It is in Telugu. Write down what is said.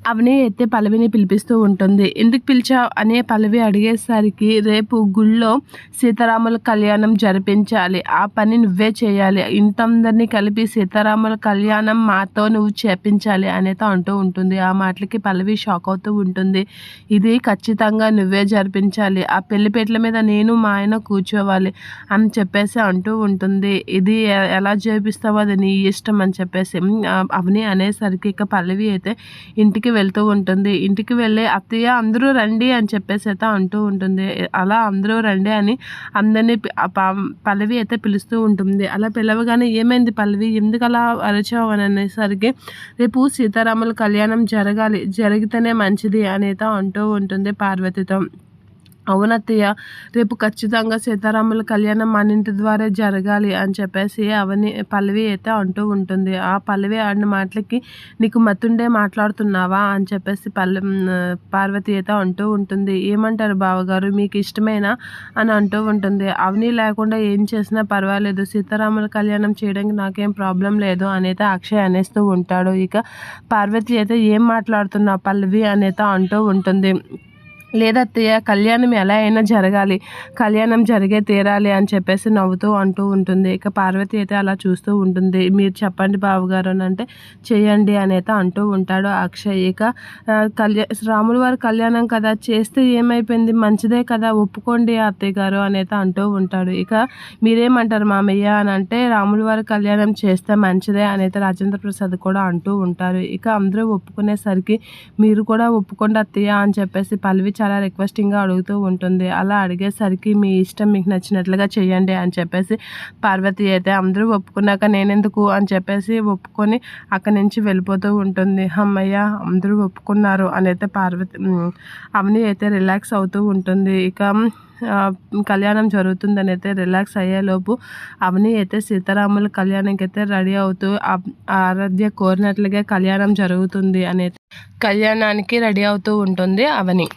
అవని అయితే పల్లవిని పిలిపిస్తూ ఉంటుంది. ఎందుకు పిలిచావు? అనే పల్లవి అడిగేసరికి రేపు గుళ్ళో సీతారాముల కళ్యాణం జరిపించాలి. ఆ పని నువ్వే చేయాలి. ఇంతందరినీ కలిపి సీతారాముల కళ్యాణం మాతో నువ్వు చేపించాలి అనేది అంటూ ఉంటుంది. ఆ మాటలకి పల్లవి షాక్ అవుతూ ఉంటుంది. ఇది ఖచ్చితంగా నువ్వే జరిపించాలి. ఆ పెళ్ళిపేట్ల మీద నేను మా ఆయన కూర్చోవాలి అని చెప్పేసి అంటూ ఉంటుంది. ఇది ఎలా చేపిస్తావో అది నీ ఇష్టం అని చెప్పేసి అవని అనేసరికి ఇక పల్లవి అయితే ఇంటికి వెళ్తూ ఉంటుంది. ఇంటికి వెళ్ళి అత్తయ్య అందరూ రండి అని చెప్పేసి అయితే అంటూ ఉంటుంది. అలా అందరూ రండి అని అందరినీ పల్లవి అయితే పిలుస్తూ ఉంటుంది. అలా పిలవగానే ఏమైంది పల్లవి? ఎందుకు అలా అరిచావు? అని అనేసరికి రేపు సీతారాముల కళ్యాణం జరగాలి. జరిగితేనే మంచిది అనేది అంటూ ఉంటుంది పార్వతితో. అవునత్తయ్య. రేపు ఖచ్చితంగా సీతారాముల కళ్యాణం మన ఇంటి ద్వారా జరగాలి అని చెప్పేసి అవని పల్లవి అయితే అంటూ ఉంటుంది. ఆ పల్లవి ఆడిన మాటలకి నీకు మతుండే మాట్లాడుతున్నావా అని చెప్పేసి పల్లె పార్వతి అయితే అంటూ ఉంటుంది. ఏమంటారు బావగారు? మీకు ఇష్టమేనా? అని అంటూ ఉంటుంది. అవని లేకుండా ఏం చేసినా పర్వాలేదు. సీతారాముల కళ్యాణం చేయడానికి నాకేం ప్రాబ్లం లేదు అనేత అక్షయ్ అనేస్తూ ఉంటాడు. ఇక పార్వతి అయితే ఏం మాట్లాడుతున్నావు పల్లవి? అనేత అంటూ ఉంటుంది. లేదత్తయ్య కళ్యాణం ఎలా అయినా జరగాలి. కళ్యాణం జరిగే తీరాలి అని చెప్పేసి నవ్వుతూ అంటూ ఉంటుంది. ఇక పార్వతి అయితే అలా చూస్తూ ఉంటుంది. మీరు చెప్పండి బావగారు అని అంటే చేయండి అనేది అంటూ ఉంటాడు అక్షయ్. ఇక కళ్యా రాముల వారి కళ్యాణం కదా చేస్తే ఏమైపోయింది? మంచిదే కదా ఒప్పుకోండి అత్తయ్య గారు అనేది అంటూ ఉంటాడు. ఇక మీరేమంటారు మామయ్య అని అంటే రాముల వారి కళ్యాణం చేస్తే మంచిదే అనేది రాజేంద్ర ప్రసాద్ కూడా అంటూ ఉంటారు. ఇక అందరూ ఒప్పుకునేసరికి మీరు కూడా ఒప్పుకోండి అత్తయ్య అని చెప్పేసి పల్లవి చాలా రిక్వెస్టింగ్గా అడుగుతూ ఉంటుంది. అలా అడిగేసరికి మీ ఇష్టం మీకు నచ్చినట్లుగా చేయండి అని చెప్పేసి పార్వతి అయితే అందరూ ఒప్పుకున్నాక నేనెందుకు అని చెప్పేసి ఒప్పుకొని అక్కడి నుంచి వెళ్ళిపోతూ ఉంటుంది. అమ్మయ్య అందరూ ఒప్పుకున్నారు అని అయితే పార్వతి అవని అయితే రిలాక్స్ అవుతూ ఉంటుంది. ఇక కళ్యాణం జరుగుతుందని అయితే రిలాక్స్ అయ్యేలోపు అవని అయితే సీతారాముల కళ్యాణంకి అయితే రెడీ అవుతూ ఆరాధ్య కోరినట్లుగా కళ్యాణం జరుగుతుంది అనేది కళ్యాణానికి రెడీ అవుతూ ఉంటుంది అవని.